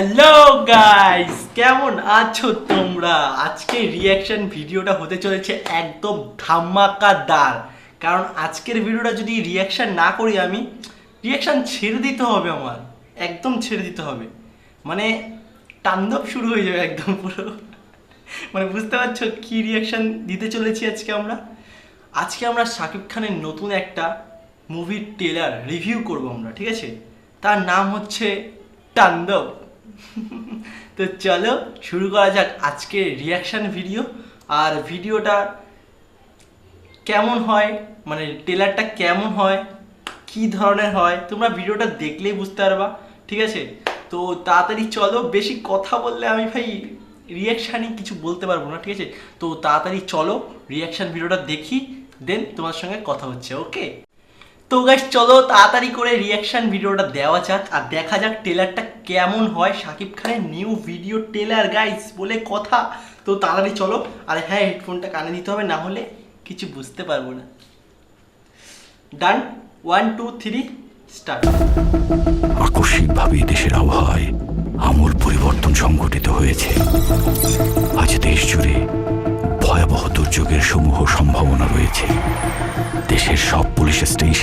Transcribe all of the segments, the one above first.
Hello guys কেমন আছো তোমরা? আজকে রিয়াকশন ভিডিওটা হতে চলেছে একদম ধামাকাদার। কারণ আজকের ভিডিওটা যদি রিয়াকশন না করি আমি রিয়াকশন ছেড়ে দিতে হবে আমার। একদম ছেড়ে দিতে হবে। মানে তাণ্ডব শুরু হয়ে যাবে একদম পুরো। মানে বুঝতে পারছ কি রিয়াকশন দিতে চলেছি আজকে আমরা? আজকে আমরা শাকিব খানের নতুন একটা মুভির টেলার রিভিউ করব আমরা, ঠিক আছে? তার নাম হচ্ছে তাণ্ডব। তো চলো শুরু করা যাক আজকে রিয়াকশন ভিডিও আর ভিডিওটা কেমন হয়? মানে টেলারটা কেমন হয়? কি ধরনের হয়? তোমরা ভিডিওটা দেখলেই বুঝতে পারবা, ঠিক আছে? তো তাড়াতাড়ি চলো, বেশি কথা বললে আমি ভাই রিয়াকশানই কিছু বলতে পারব না, ঠিক আছে? তো তাড়াতাড়ি চলো রিয়াকশান ভিডিওটা দেখি দেন তোমার সঙ্গে কথা হচ্ছে ওকে তো গাইস চলো তাড়াতাড়ি করে রিয়াকশন ভিডিওটা দেওয়া যাক আর দেখা যাক টেলারটা কেমন হয়। সাকিব খানের নিউ ভিডিও টেলার গাইস বলে কথা। তো তাড়াতাড়ি চলো। আর হ্যাঁ হেডফোনটা কানে দিতে হবে, না হলে কিছু বুঝতে পারব না। Done one two three start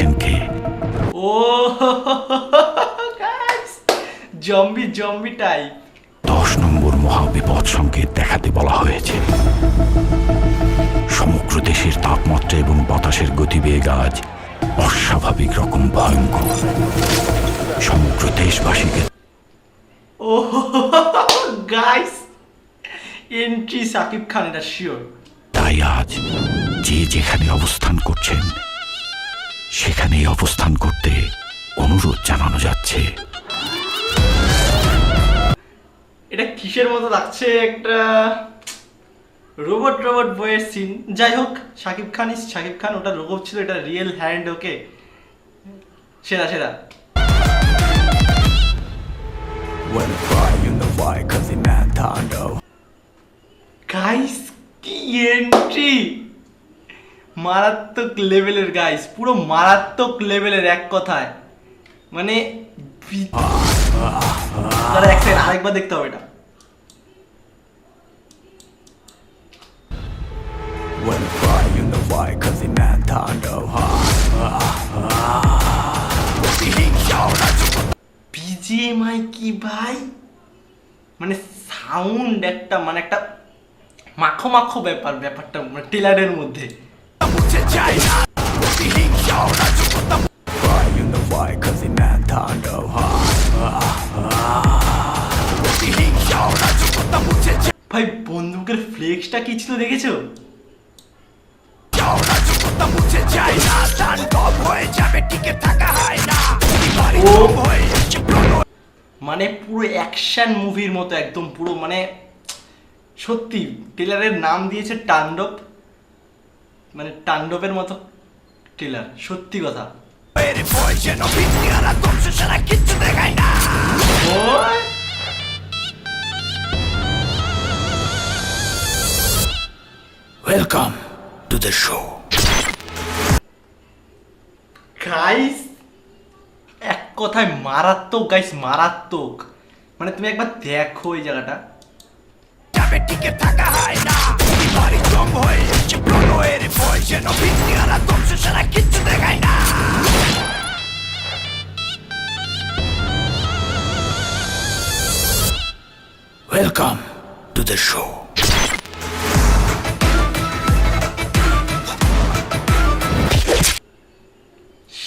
স্টেশনকে ও গাইস জম্বি জম্বি টাইপ দশ নম্বর মহাবিপদ সংকেত দেখাতে বলা হয়েছে। সমগ্র দেশের তাপমাত্রা এবং বাতাসের গতিবেগ আজ অস্বাভাবিক রকম ভয়ঙ্কর। সমগ্র দেশবাসীকে ও গাইস এন্ট্রি শাকিব খান এটা শিওর তাই আজ যে যেখানে অবস্থান করছেন সেখানেই অবস্থান করতে অনুরোধ জানানো যাচ্ছে। এটা কিসের মতো লাগছে? একটা রোবট রোবট বইয়ের সিন যাই হোক, শাকিব খান ইস শাকিব খান, ওটা রোবট ছিল, এটা রিয়েল হ্যান্ড ওকে সেরা সেরা। মারাত্মক লেভেলের গাইস পুরো মারাত্মক লেভেলের এক কথায়। মানে এক সেকেন্ড আরেকবার দেখতে হবে এটা। When cause man বিজিএমআই কি ভাই? মানে সাউন্ড একটা মানে একটা মাখো মাখো ব্যাপার ব্যাপারটা মানে টেলারের মধ্যে। Fly in the white cause man ভাই, বন্দুকের ফ্লেক্সটা কি ছিল দেখেছ? মানে পুরো অ্যাকশন মুভির মতো একদম, পুরো মানে সত্যি টেলারের নাম দিয়েছে তাণ্ডব মানে তাণ্ডবের মতো টেলার সত্যি কথা। Welcome to the show guys এক কথায় মারাত্মক গাইস মারাত্মক। মানে তুমি একবার দেখো এই জায়গাটা। ওয়েলকাম টু দ্য শো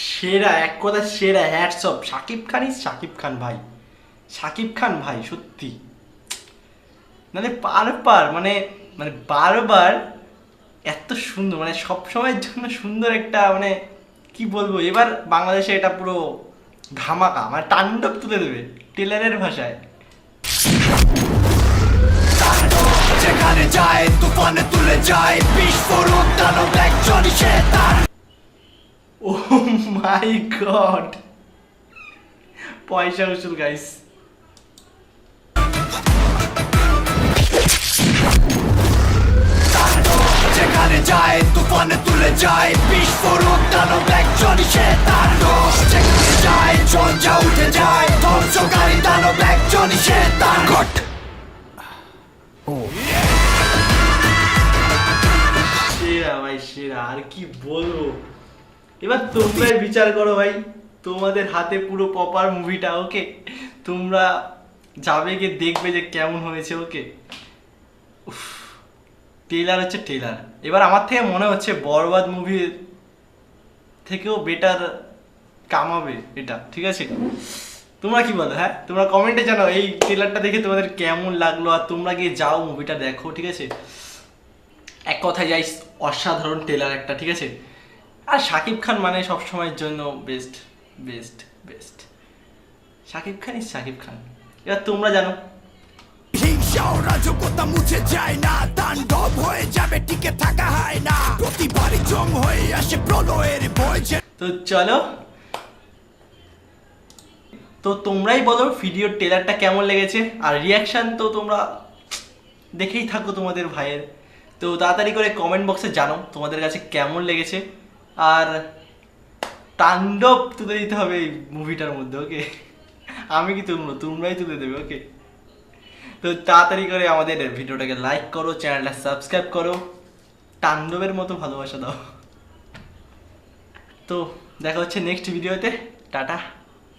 সেরা, এক কথা সেরা, হ্যাটস অফ। শাকিব খানই শাকিব খান ভাই। শাকিব খান ভাই, সত্যি। মানে বারবার মানে মানে বারবার এত সুন্দর মানে সব সময়ের জন্য সুন্দর একটা মানে কি বলব, এবার বাংলাদেশে এটা পুরো ধামাকা মানে তাণ্ডব তুলে দেবে, টেলারের ভাষায়। যেখানে যায় তুফানে তুলে যায় বিস্ফোরক দানব একজনই সে তার। ও মাই গড পয়সা উসুল গাইস যেখানে যায় তুফানে তুলে যায় বিস্ফোরক দানব একজনই সে তার। যেখানে যায় ঝঞ্ঝা উঠে যায় ধ্বংসকারী দানব সে তার। গট সেরা আর কি বলব? এবার তোমরাই বিচার করো ভাই। তোমাদের হাতে পুরো প্রপার মুভিটা ওকে তোমরা যাবে গিয়ে দেখবে যে কেমন হয়েছে ওকে টেলার হচ্ছে টেলার এবার আমার থেকে মনে হচ্ছে বরবাদ মুভির থেকেও বেটার কামাবে এটা, ঠিক আছে? তোমরা কি বলো হ্যাঁ? তোমরা কমেন্টে জানাও এই ট্রেলারটা দেখে তোমাদের কেমন লাগল, আর তোমরা গিয়ে যাও মুভিটা দেখো, ঠিক আছে? এক কথায় যাই অসাধারণ টেলার একটা ঠিক আছে? আর শাকিব খান মানে সবসময়ের জন্য best best best Shakib Khan is Shakib Khan. এবার তোমরা জানো। হিংসা ও রাজকতা মুছে যায় না তাণ্ডব হয়ে যাবে টিকে থাকা হয় না। প্রতিবারই জং হয়ে আসে প্রলয়ের ভয় তো চলো। তো তোমরাই বলো ভিডিওর টেলারটা কেমন লেগেছে? আর রিয়াকশান তো তোমরা দেখেই থাকো তোমাদের ভাইয়ের। তো তাড়াতাড়ি করে কমেন্ট বক্সে জানো তোমাদের কাছে কেমন লেগেছে। আর তাণ্ডব তুলে দিতে হবে এই মুভিটার মধ্যে ওকে আমি কি তুলবো? তোমরাই তুলে দেবে ওকে তো তাড়াতাড়ি করে আমাদের ভিডিওটাকে লাইক করো চ্যানেলটা সাবস্ক্রাইব করো। তাণ্ডবের মতো ভালোবাসা দাও। তো দেখা হচ্ছে নেক্সট ভিডিওতে টাটা।